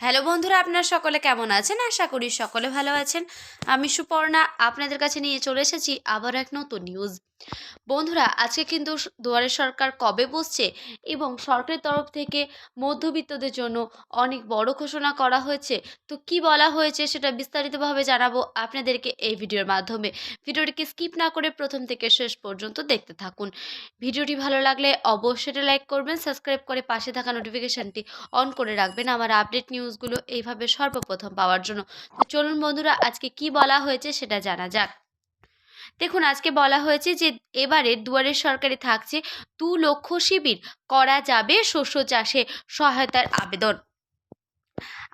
Hello বন্ধুরা, আপনারা সকলে কেমন আছেন? আশা করি সকলে ভালো আছেন। আমি সুপর্ণা, আপনাদের কাছে নিয়ে চলে এসেছি আবার এক নতুন নিউজ বন্ধুরা, আজকে কিন্তু দুয়ারে সরকার কবে বসছে এবং সরকারের তরফ থেকে মধ্যবিত্তদের জন্য অনেক বড় ঘোষণা করা হয়েছে। তো কি বলা হয়েছে সেটা বিস্তারিতভাবে জানাব আপনাদেরকে এই ভিডিওর মাধ্যমে। ভিডিওটিকে স্কিপ না করে প্রথম থেকে শেষ পর্যন্ত দেখতে থাকুন। ভিডিওটি ভালো লাগলে অবশ্যই লাইক করবেন সাবস্ক্রাইব করে পাশে থাকা নোটিফিকেশানটি অন করে রাখবেন। আমার আপডেট নিউজগুলো এইভাবে সর্বপ্রথম পাওয়ার জন্য। তো চলুন বন্ধুরা, আজকে কি বলা হয়েছে সেটা জানা যাক। দেখুন, আজকে বলা হয়েছে যে এবারে দুয়ারের সরকারে থাকছে দু লক্ষ শিবির করা যাবে শস্য চাষে সহায়তার আবেদন।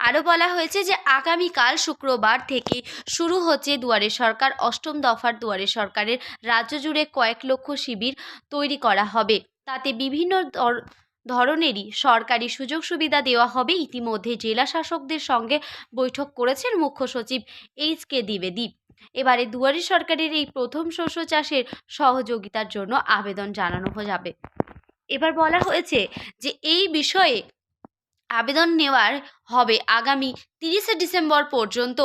আরও বলা হয়েছে যে আগামীকাল শুক্রবার থেকে শুরু হচ্ছে দুয়ারে সরকার, অষ্টম দফার দুয়ারে সরকারের রাজ্য জুড়ে কয়েক লক্ষ শিবির তৈরি করা হবে। তাতে বিভিন্ন ধরনেরই সরকারি সুযোগ সুবিধা দেওয়া হবে। ইতিমধ্যে জেলা শাসকদের সঙ্গে বৈঠক করেছেন মুখ্য সচিব এইচ কে দ্বিবেদী। এবারে দুয়ারি সরকারের এই প্রথম শস্য চাষের সহযোগিতার জন্য আবেদন জানানো যাবে। এবার বলা হয়েছে যে এই বিষয়ে আবেদন নেওয়ার হবে আগামী তিরিশে ডিসেম্বর পর্যন্ত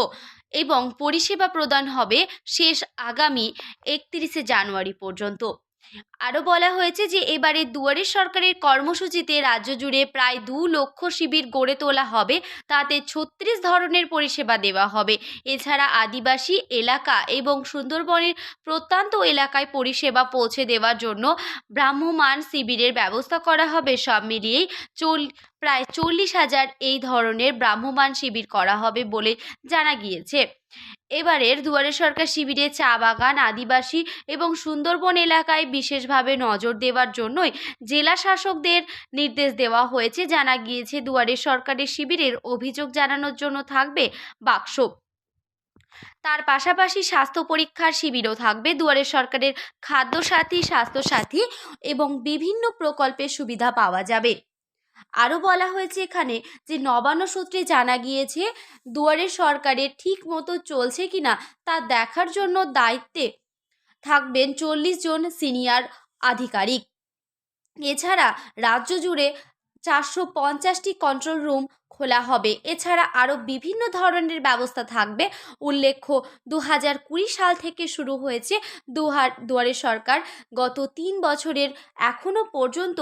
এবং পরিষেবা প্রদান হবে শেষ আগামী একত্রিশে জানুয়ারি পর্যন্ত। আরও বলা হয়েছে যে, এবারে দুয়ারের সরকারের কর্মসূচিতে রাজ্য জুড়ে প্রায় দু লক্ষ শিবির গড়ে তোলা হবে। তাতে ছত্রিশ ধরনের পরিষেবা দেওয়া হবে। এছাড়া আদিবাসী এলাকা এবং সুন্দরবনের প্রত্যন্ত এলাকায় পরিষেবা পৌঁছে দেওয়ার জন্য ভ্রাম্যমাণ শিবিরের ব্যবস্থা করা হবে। সব মিলিয়েই চল, প্রায় চল্লিশ হাজার এই ধরনের ভ্রাম্যমাণ শিবির করা হবে বলে জানা গিয়েছে। এবারের দুয়ারে সরকার শিবিরে চা বাগান, আদিবাসী এবং সুন্দরবন এলাকায় বিশেষভাবে নজর দেওয়ার জন্যই জেলা শাসকদের নির্দেশ দেওয়া হয়েছে। জানা গিয়েছে, দুয়ারে সরকারের শিবিরের অভিযোগ জানানোর জন্য থাকবে বাক্স। তার পাশাপাশি স্বাস্থ্য পরীক্ষার শিবিরও থাকবে। দুয়ারে সরকারের খাদ্যসাথী, স্বাস্থ্যসাথী এবং বিভিন্ন প্রকল্পের সুবিধা পাওয়া যাবে। আরও বলা হয়েছে এখানে যে নবান্ন সূত্রে জানা গিয়েছে দুয়ারে সরকারে ঠিক মতো চলছে কিনা তা দেখার জন্য দায়িত্বে থাকবেন চল্লিশ জন সিনিয়র আধিকারিক। এছাড়া রাজ্য জুড়ে চারশো পঞ্চাশটি কন্ট্রোল রুম খোলা হবে। এছাড়া আরও বিভিন্ন ধরনের ব্যবস্থা থাকবে। উল্লেখ্য দু হাজার কুড়ি সাল থেকে শুরু হয়েছে দুহার, দুয়ারে সরকার। গত তিন বছরের এখনও পর্যন্ত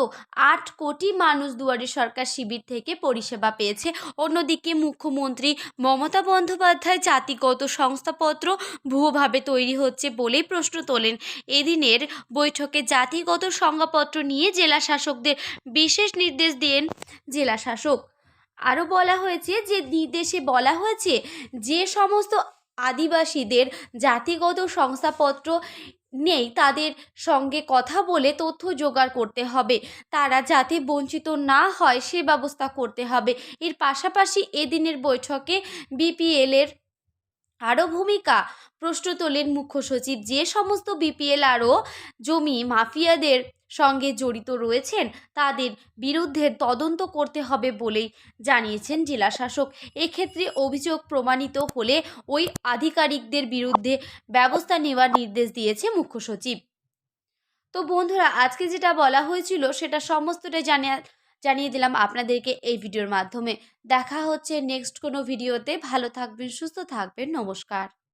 আট কোটি মানুষ দুয়ারে সরকার শিবির থেকে পরিষেবা পেয়েছে। অন্যদিকে মুখ্যমন্ত্রী মমতা বন্দ্যোপাধ্যায় জাতিগত সংস্থাপত্র ভুয়োভাবে তৈরি হচ্ছে বলেই প্রশ্ন তোলেন। এদিনের বৈঠকে জাতিগত সংজ্ঞাপত্র নিয়ে জেলা শাসকদের বিশেষ নির্দেশ দেন জেলা শাসক। আরও বলা হয়েছে যে নির্দেশে বলা হয়েছে যে সমস্ত আদিবাসীদের জাতিগত শংসাপত্র নেই, তাদের সঙ্গে কথা বলে তথ্য জোগাড় করতে হবে। তারা যাতে বঞ্চিত না হয় সে ব্যবস্থা করতে হবে। এর পাশাপাশি এদিনের বৈঠকে বিপিএলের আরও ভূমিকা প্রশ্ন তোলেন মুখ্য সচিব। যে সমস্ত বিপিএল আরও জমি মাফিয়াদের সঙ্গে জড়িত রয়েছেন, তাদের বিরুদ্ধে তদন্ত করতে হবে বলেই জানিয়েছেন জেলা শাসক এক্ষেত্রে অভিযোগ প্রমাণিত হলে ওই আধিকারিকদের বিরুদ্ধে ব্যবস্থা নেওয়ার নির্দেশ দিয়েছে মুখ্য সচিব। তো বন্ধুরা, আজকে যেটা বলা হয়েছিল সেটা সমস্তটাই জানিয়ে জানিয়ে দিলাম আপনাদেরকে এই ভিডিওর মাধ্যমে। দেখা হচ্ছে নেক্সট কোনো ভিডিওতে। ভালো থাকবেন, সুস্থ থাকবেন। নমস্কার।